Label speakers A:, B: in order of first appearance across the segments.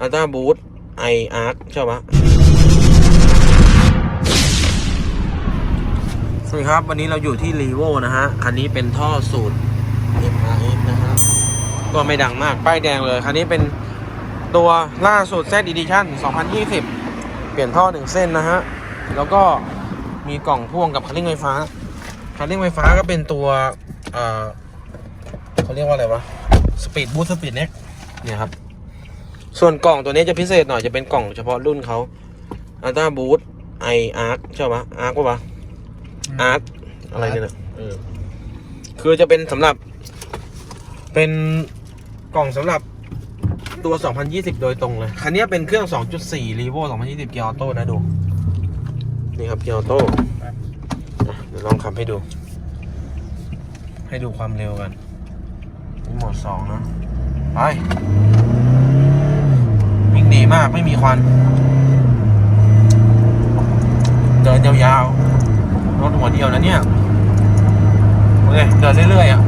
A: อัลต้าบูทไออาร์ใช่ปะสวัสดีครับ วันนี้เราอยู่ที่รีโวนะฮะ คันนี้เป็นท่อสูตร MRF นะฮะก็ไม่ดังมาก ป้ายแดงเลย คันนี้เป็นตัวล่าสุด Z Edition 2020 เปลี่ยนท่อหนึ่งเส้นนะฮะ แล้วก็มีกล่องพ่วงกับคันเร่งไฟฟ้า คันเร่งไฟฟ้าก็เป็นตัวเอ่อเขาเรียกว่าอะไรวะ สปีดบูสต์สปีดเน็กเนี่ยครับ ส่วนกล่องตัวนี้จะพิเศษหน่อยจะเป็นกล่องเฉพาะรุ่นเขาอัลต้าบูทไออาร์ใช่ปะอาร์ปะวะอาร์อะไรเนี่ยนะเออคือจะเป็นสำหรับ เป็นกล่องสำหรับตัว 2020 โดยตรงเลย คันนี้เป็นเครื่อง 2.4 r e v o 2020 เกียร์ออโต้นะดู นี่ครับเกียร์ออโต้อะเดี๋ยวลองขับให้ดู ให้ดูความเร็วกันนี่โหมดสองนะ ไปวิ่งดี มากไม่มีควัน เดินยาวๆ รถหัวเดียวนะเนี่ยโอเคเดินเรื่อยๆอะ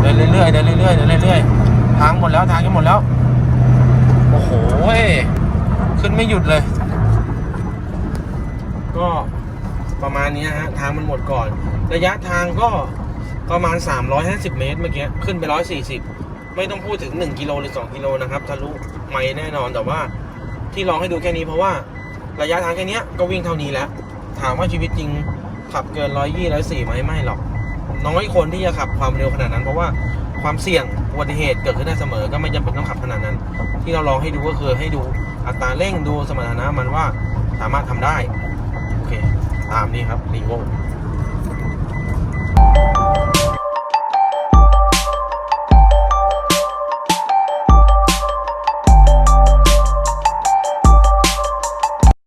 A: เดินเรื่อยๆ เดินเรื่อยๆ เดินเรื่อยๆ ทางหมดแล้วทางจะหมดแล้ว โอ้โห ขึ้นไม่หยุดเลย ก็ประมาณนี้ฮะ ทางมันหมดก่อน ระยะทางก็ประมาณ 350 เมตรเมื่อกี้ ขึ้นไป 140 ไม่ต้องพูดถึง 1กิโลหรือ 2กิโลนะครับทะลุไม่แน่นอนแต่ว่าที่ลองให้ดูแค่นี้เพราะว่าระยะทางแค่นี้ก็วิ่งเท่านี้แล้ว ถามว่าชีวิตจริงขับเกิน120 104ไหมไม่หรอก น้อยคนที่จะขับความเร็วขนาดนั้น เพราะว่าความเสี่ยงอุบัติเหตุเกิดขึ้นได้เสมอ ก็ไม่จำเป็นต้องขับขนาดนั้น ที่เราลองให้ดูก็คือให้ดูอัตราเร่งดูสมรรถนะมันว่าสามารถทำได้โอเคตามนี้ครับรีโว